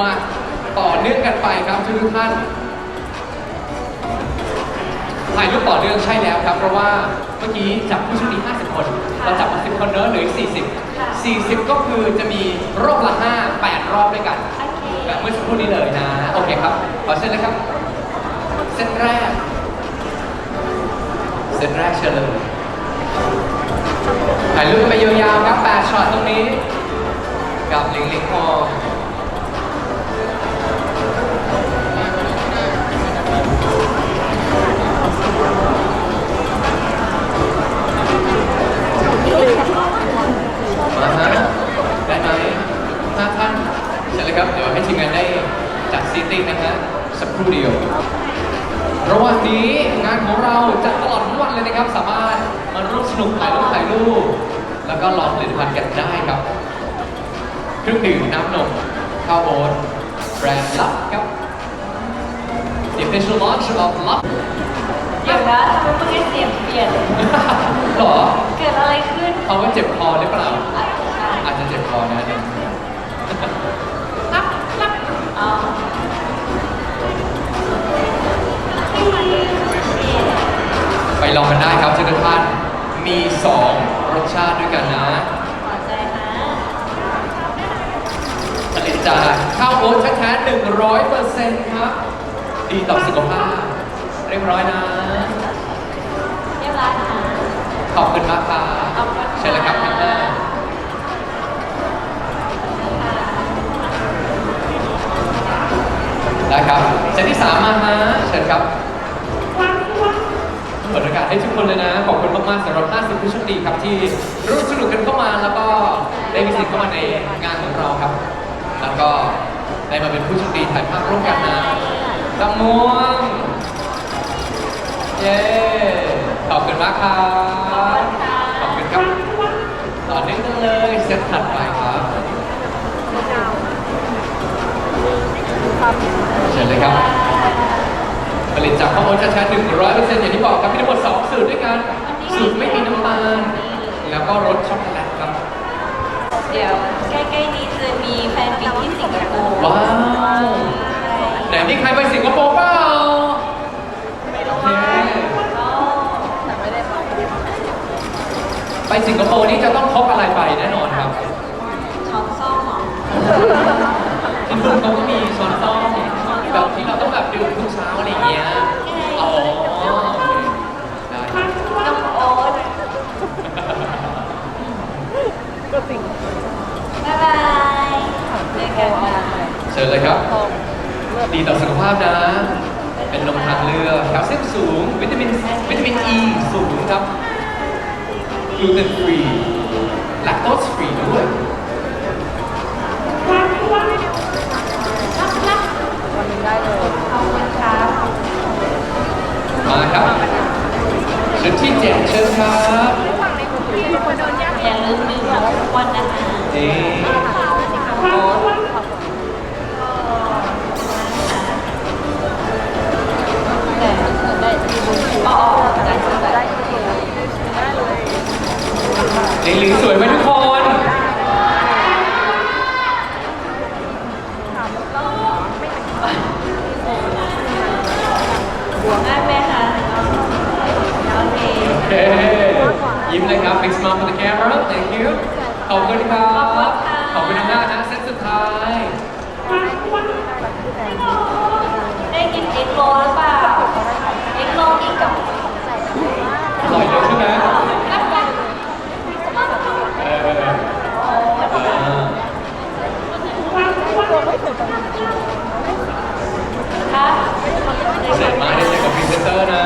มาต่อเนื่องกันไปครับทุกท่านถ่ายรูปต่อเนื่องใช่แล้วครับ เพราะว่าเมื่อกี้จับผู้โชคดี 50 คน เราจับมา10 คนเนอะเหลืออีกค่ะ40 40 ก็คือจะมีรอบละ 5 8 รอบด้วยกันโอเคแบบเมื่อสักครู่นี้เลยนะ โอเคครับ ขอเชิญเลยครับเซตแรกเซตแรกเชิญเลยถ่ายรูปกันไปยาวๆครับ8ช็อตตรงนี้ กับลิงลิงทอง มาฮะได้ไหมห้าท่านเสร็จแล้วครับ เดี๋ยว ให้ทีมงานได้จัดซีติ้งนะฮะสักครู่เดียว ระหว่างนี้งานของเราจัดตลอดทั้งวันเลยนะครับ สามารถมาร่วมสนุกถ่ายรูปถ่ายรูปแล้วก็ลองผลิตภัณฑ์กันได้ครับ เครื่องดื่มน้ำนมข้าวโอ๊ตแบรนด์ลับครับ The official launch of ลับเดี๋ยวนะทำไมเมื่อกี้เสียงเปลี่ยน หรอเกิดอะไรขึ้น เขาว่าเจ็บคอหรือเปล่า อาจจะใช่อาจจะเจ็บคอนะ ลองกันได้ครับทุกท่านมี 2 รสชาติด้วยกันนะขอใจนะผลิตจากข้าวโอ๊ตแท้ๆ100%ครับ ดีต่อสุขภาพ เรียบร้อยนะ เรียบร้อยนะขอบคุณมากครับขอบคุณค่ะเชิญเลยครับท่านหน้าได้ครับเซตที่3มาฮะเชิญครับเปิดโอกาส ให้ทุกคนเลยนะ ขอบคุณมากๆสำหรับ 50 ผู้โชคดีครับที่ร่วมสนุกกันเข้ามาแล้วก็ได้มีสิทธิ์เข้ามาในงานของเราครับ แล้วก็ได้มาเป็นผู้โชคดีถ่ายภาพร่วมกันนะตะม่วงเย้ขอบคุณมากครับ ขอบคุณครับ ต่อเนื่องกันเลยเซตถัดไปครับเชิญเลยครับผลิต จากข้าวโอ๊ตชัดๆหนึ่งร้อยเปอร์เซ็นต์อย่างที่บอกครับมีทั้งหมดสองสูตรด้วยกันสูตรไม่มีน้ำตาลแล้วก็รสช็อกโกแลตครับ เดี๋ยวใกล้ๆนี้จะมีแฟนมิตที่สิงคโปร์ว้าวใช่ไหนมีใครไปสิงคโปร์เปล่าโอเคก็ไปสิงคโปร์นี่จะต้องพกอะไรไปแน่นอนครับ ช้อนส้อมเหรอ ที่นู่นเขาก็มีช้อนส้อมแบบที่เราต้องแบบดื่มทุกเช้าอะไรอย่างเงี้ย อ๋อโอเคได้ครับ น้องโอ๊ตบ๊ายบายเจอกันค่ะ เชิญเลยครับ ดีต่อสุขภาพนะ เป็นนมทางเลือกแคลเซียมสูง วิตามินวิตามินอ e ีสูงครับกลูเตนฟรีแลคโตสฟรีด้วยขอบคุณครับมาครับชุดที่เจ็ดเชิญครับอย่าลืมดื่มน้ำทุกวันนะคะนี่ ยิ้มเลยครับ big smile for the camera thank you ขอบคุณครับ ขอบคุณมากนะเซตสุดท้ายได้กินเอ็กโลหรือเปล่าเอ็กโลอีกกับอร่อยเลยใช่ไหมเสร็จมาได้เจอกับพรีเซอร์นะ